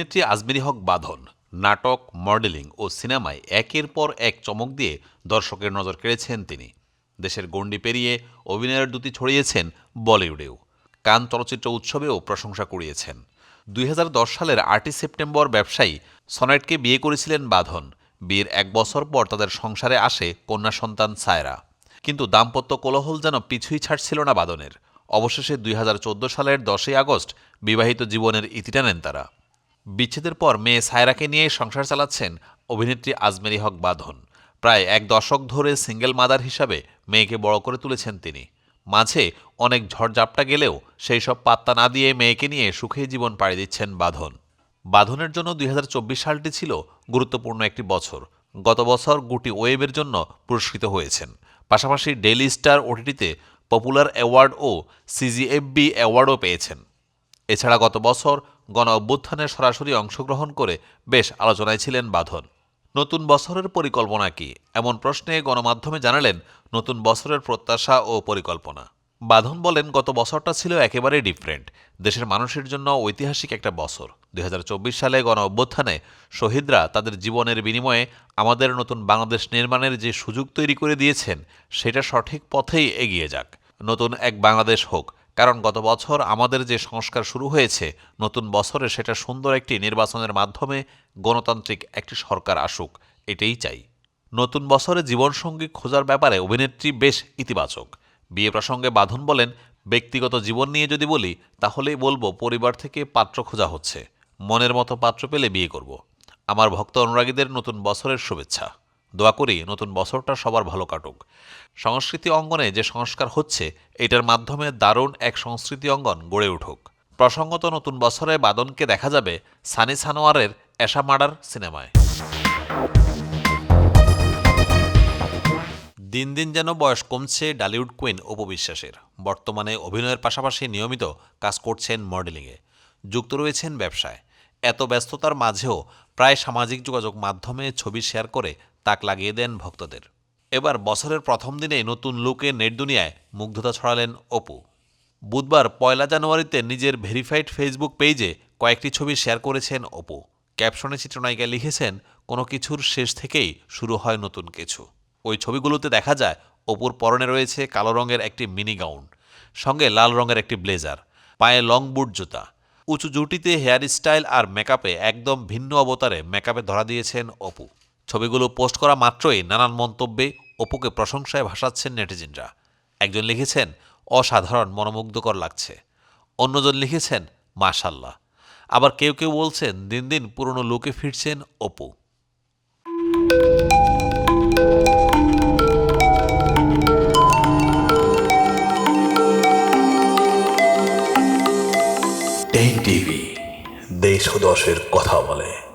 অভিনেত্রী আজমেরি হক বাঁধন, নাটক, মডেলিং ও সিনেমায় একের পর এক চমক দিয়ে দর্শকের নজর কেড়েছেন তিনি। দেশের গণ্ডি পেরিয়ে অভিনয়ের দুটি ছড়িয়েছেন বলিউডেও। কান চলচ্চিত্র উৎসবেও প্রশংসা কুড়িয়েছেন। দুই হাজার দশ সালের আটই সেপ্টেম্বর ব্যবসায়ী সনেটকে বিয়ে করেছিলেন বাঁধন। বিয়ের এক বছর পর তাদের সংসারে আসে কন্যা সন্তান সায়রা। কিন্তু দাম্পত্য কোলাহল যেন পিছুই ছাড়ছিল না বাদনের অবশেষে দুই হাজার চোদ্দ সালের দশই আগস্ট বিবাহিত জীবনের ইতি টানেন তারা। বিচ্ছেদের পর মেয়ে সায়রাকে নিয়ে সংসার চালাচ্ছেন অভিনেত্রী আজমেরি হক বাঁধন। প্রায় এক দশক ধরে সিঙ্গেল মাদার হিসাবে মেয়েকে বড় করে তুলেছেন তিনি। মাঝে অনেক ঝড়ঝাপটা গেলেও সেই সব পাত্তা না দিয়ে মেয়েকে নিয়ে সুখে জীবন পাড়ি দিচ্ছেন বাঁধন। বাঁধনের জন্য দুই হাজার চব্বিশ সালটি ছিল গুরুত্বপূর্ণ একটি বছর। গত বছর গুটি ওয়েবের জন্য পুরস্কৃত হয়েছেন। পাশাপাশি ডেইলি স্টার ওটিটিতে পপুলার অ্যাওয়ার্ড ও সিজিএফবি অ্যাওয়ার্ডও পেয়েছেন। এছাড়া গত বছর গণ অভ্যুত্থানে সরাসরি অংশগ্রহণ করে বেশ আলোচনায় ছিলেন বাঁধন। নতুন বছরের পরিকল্পনা কি? এমন প্রশ্নে গণমাধ্যমে জানালেন নতুন বছরের প্রত্যাশা ও পরিকল্পনা। বাঁধন বলেন, গত বছরটা ছিল একেবারে ডিফারেন্ট দেশের মানুষের জন্য ঐতিহাসিক একটা বছর। দুই হাজার চব্বিশ সালে গণ অভ্যুত্থানে শহীদরা তাদের জীবনের বিনিময়ে আমাদের নতুন বাংলাদেশ নির্মাণের যে সুযোগ তৈরি করে দিয়েছেন, সেটা সঠিক পথেই এগিয়ে যাক। নতুন এক বাংলাদেশ হোক কারণ গত বছর আমাদের যে সংস্কার শুরু হয়েছে, নতুন বছরে সেটা সুন্দর একটি নির্বাচনের মাধ্যমে গণতান্ত্রিক একটি সরকার আসুক, এটাই চাই। নতুন বছরে জীবনসঙ্গী খোঁজার ব্যাপারে অভিনেত্রী বেশ ইতিবাচক। বিয়ে প্রসঙ্গে বাঁধন বলেন, ব্যক্তিগত জীবন নিয়ে যদি বলি, তাহলেই বলব পরিবার থেকে পাত্র খোঁজা হচ্ছে। মনের মতো পাত্র পেলে বিয়ে করব। আমার ভক্ত অনুরাগীদের নতুন বছরের শুভেচ্ছা। দোয়া করি নতুন বছরটা সবার ভালো কাটুক। সংস্কৃতি অঙ্গনে যে সংস্কার হচ্ছে, এটার মাধ্যমে দারুণ এক সংস্কৃতি অঙ্গন গড়ে উঠুক। প্রসঙ্গত নতুন বছরে বাদনকে দেখা যাবে সানি সানোয়ারের এশা মার্ডার সিনেমায়। দিন দিন যেন বয়স কমছে ডালিউড কুইন উপবিশ্বাসের। বর্তমানে অভিনয়ের পাশাপাশি নিয়মিত কাজ করছেন মডেলিংয়ে। যুক্ত রয়েছেন ব্যবসায়। এত ব্যস্ততার মাঝেও প্রায় সামাজিক যোগাযোগ মাধ্যমে ছবি শেয়ার করে তাক লাগিয়ে দেন ভক্তদের। এবার বছরের প্রথম দিনে নতুন লুকে নেট দুনিয়ায় মুগ্ধতা ছড়ালেন অপু। বুধবার পয়লা জানুয়ারিতে নিজের ভেরিফাইড ফেসবুক পেজে কয়েকটি ছবি শেয়ার করেছেন অপু। ক্যাপশনে চিত্রনায়িকা লিখেছেন, কোনো কিছুর শেষ থেকেই শুরু হয় নতুন কিছু। ওই ছবিগুলোতে দেখা যায়, অপুর পরনে রয়েছে কালো রঙের একটি মিনি গাউন, সঙ্গে লাল রঙের একটি ব্লেজার, পায়ে লং বুট জুতা। উঁচু জুটিতে হেয়ার স্টাইল আর মেকআপে একদম ভিন্ন অবতারে মেকআপে ধরা দিয়েছেন অপু। ছবিগুলো পোস্ট করা মাত্রই নানান মন্তব্যে অপুকে প্রশংসায় ভাসাচ্ছেন নেটিজেনরা। একজন লিখেছেন, অসাধারণ, মনোমুগ্ধকর লাগছে। অন্যজন লিখেছেন মাশাল্লাহ আবার কেউ কেউ বলছেন, দিন দিন পুরনো লুকে ফিরছেন অপু। টিভি, দেশ দশের কথা বলে।